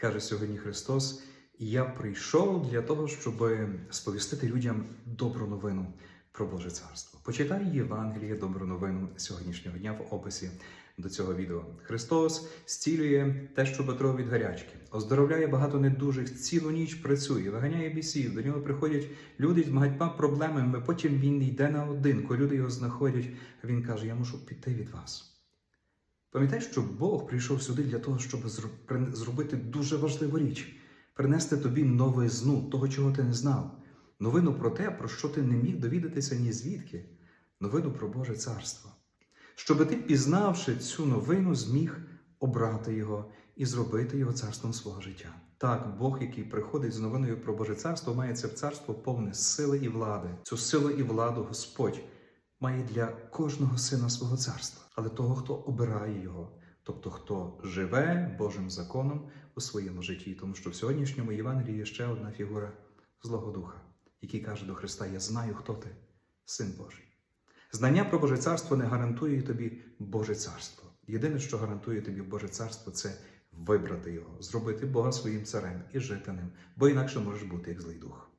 Каже сьогодні Христос, я прийшов для того, щоб сповістити людям добру новину про Боже Царство. Почитай Євангеліє, добру новину сьогоднішнього дня в описі до цього відео. Христос зцілює те, що Петро від гарячки, оздоровляє багато недужих, цілу ніч працює, виганяє бісів. До нього приходять люди з багатьма проблемами. Потім він йде на один, коли люди його знаходять. Він каже: Я мушу піти від вас. Пам'ятай, що Бог прийшов сюди для того, щоб зробити дуже важливу річ принести тобі новизну, того, чого ти не знав, новину про те, про що ти не міг довідатися ні звідки, новину про Боже Царство. Щоби ти, пізнавши цю новину, зміг обрати його і зробити його царством свого життя. Так, Бог, який приходить з новиною про Боже царство, має це царство повне сили і влади. Цю силу і владу Господь має для кожного сина свого царства, але того, хто обирає його, тобто хто живе Божим законом у своєму житті. Тому що в сьогоднішньому Євангелії є ще одна фігура Злого Духа, який каже до Христа: Я знаю, хто ти, син Божий. Знання про Боже царство не гарантує тобі Боже царство. Єдине, що гарантує тобі Боже царство, це вибрати його, зробити Бога своїм царем і жити ним, бо інакше можеш бути як злий дух.